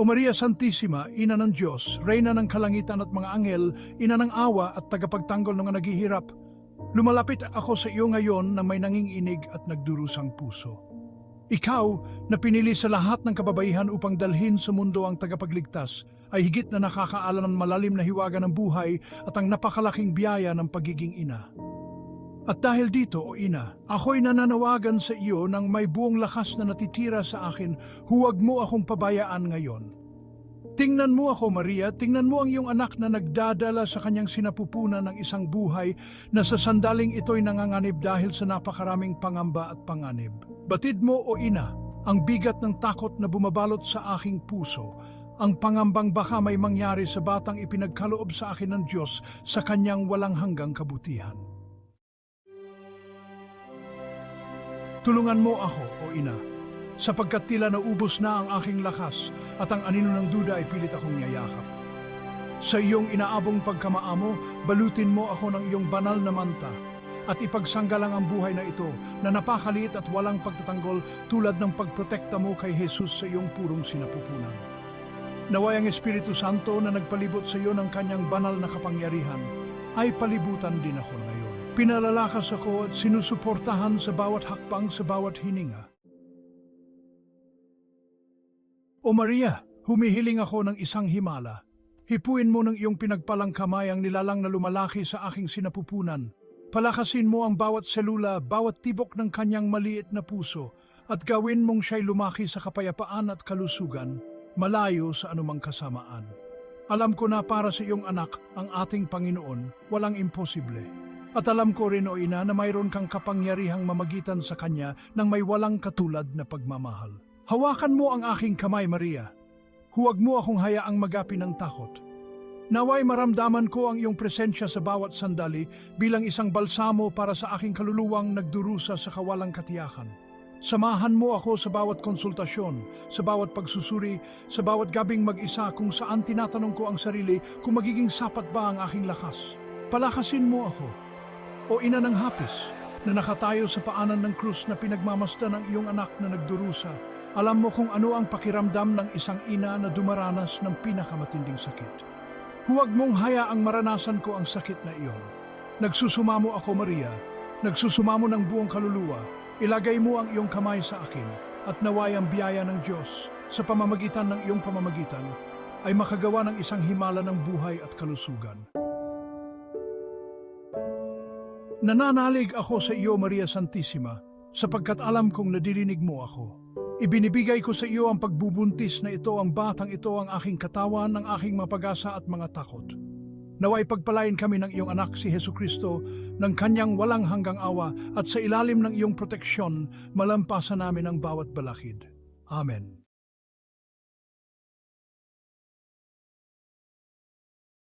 O Maria Santissima, Ina ng Diyos, Reyna ng Kalangitan at mga anghel, Ina ng awa at tagapagtanggol ng naghihirap, lumalapit ako sa iyo ngayon na may nanginginig at nagdurusang puso. Ikaw na pinili sa lahat ng kababaihan upang dalhin sa mundo ang tagapagligtas, ay higit na nakakaalam ng malalim na hiwaga ng buhay at ang napakalaking biyaya ng pagiging ina. At dahil dito, o ina, ako'y nananawagan sa iyo ng may buong lakas na natitira sa akin, huwag mo akong pabayaan ngayon. Tingnan mo ako, Maria, tingnan mo ang iyong anak na nagdadala sa kanyang sinapupunan ng isang buhay na sa sandaling ito'y nanganganib dahil sa napakaraming pangamba at panganib. Batid mo, o ina, ang bigat ng takot na bumabalot sa aking puso, ang pangambang baka may mangyari sa batang ipinagkaloob sa akin ng Diyos sa kanyang walang hanggang kabutihan. Tulungan mo ako, o ina, sapagkat tila naubos na ang aking lakas at ang anino ng duda ay pilit akong niyayakap. Sa iyong inaabong pagkamaamo, balutin mo ako ng iyong banal na manta at ipagsanggalang ang buhay na ito na napakaliit at walang pagtatanggol tulad ng pagprotekta mo kay Jesus sa iyong purong sinapupunan. Naway ang Espiritu Santo na nagpalibot sa iyo ng kanyang banal na kapangyarihan ay palibutan din ako ngayon. Pinalalakas ako at sinusuportahan sa bawat hakbang sa bawat hininga. O Maria, humihiling ako ng isang himala. Hipuin mo ng iyong pinagpalang kamay ang nilalang na lumalaki sa aking sinapupunan. Palakasin mo ang bawat selula, bawat tibok ng kanyang maliit na puso, at gawin mong siya'y lumaki sa kapayapaan at kalusugan, malayo sa anumang kasamaan. Alam ko na para sa iyong anak, ang ating Panginoon, walang imposible. At alam ko rin o ina na mayroon kang kapangyarihang mamagitan sa kanya ng may walang katulad na pagmamahal. Hawakan mo ang aking kamay, Maria. Huwag mo akong hayaang magapi ng takot. Naway maramdaman ko ang iyong presensya sa bawat sandali bilang isang balsamo para sa aking kaluluwang nagdurusa sa kawalang katiyakan. Samahan mo ako sa bawat konsultasyon, sa bawat pagsusuri, sa bawat gabing mag-isa kung saan tinatanong ko ang sarili kung magiging sapat ba ang aking lakas. Palakasin mo ako, o ina ng hapis, na nakatayo sa paanan ng krus na pinagmamasdan ng iyong anak na nagdurusa. Alam mo kung ano ang pakiramdam ng isang ina na dumaranas ng pinakamatinding sakit. Huwag mong hayaang maranasan ko ang sakit na iyon. Nagsusumamo ako, Maria. Nagsusumamo ng buong kaluluwa. Ilagay mo ang iyong kamay sa akin at naway ang biyaya ng Diyos sa pamamagitan ng iyong pamamagitan ay makagawa ng isang himala ng buhay at kalusugan. Nananalig ako sa iyo, Maria Santissima, sapagkat alam kong nadirinig mo ako. Ibinibigay ko sa iyo ang pagbubuntis na ito ang batang ito ang aking katawan, ang aking mapag-asa at mga takot. Naway pagpalain kami ng iyong anak si Heso Kristo ng kanyang walang hanggang awa at sa ilalim ng iyong proteksyon malampasan namin ang bawat balakid. Amen.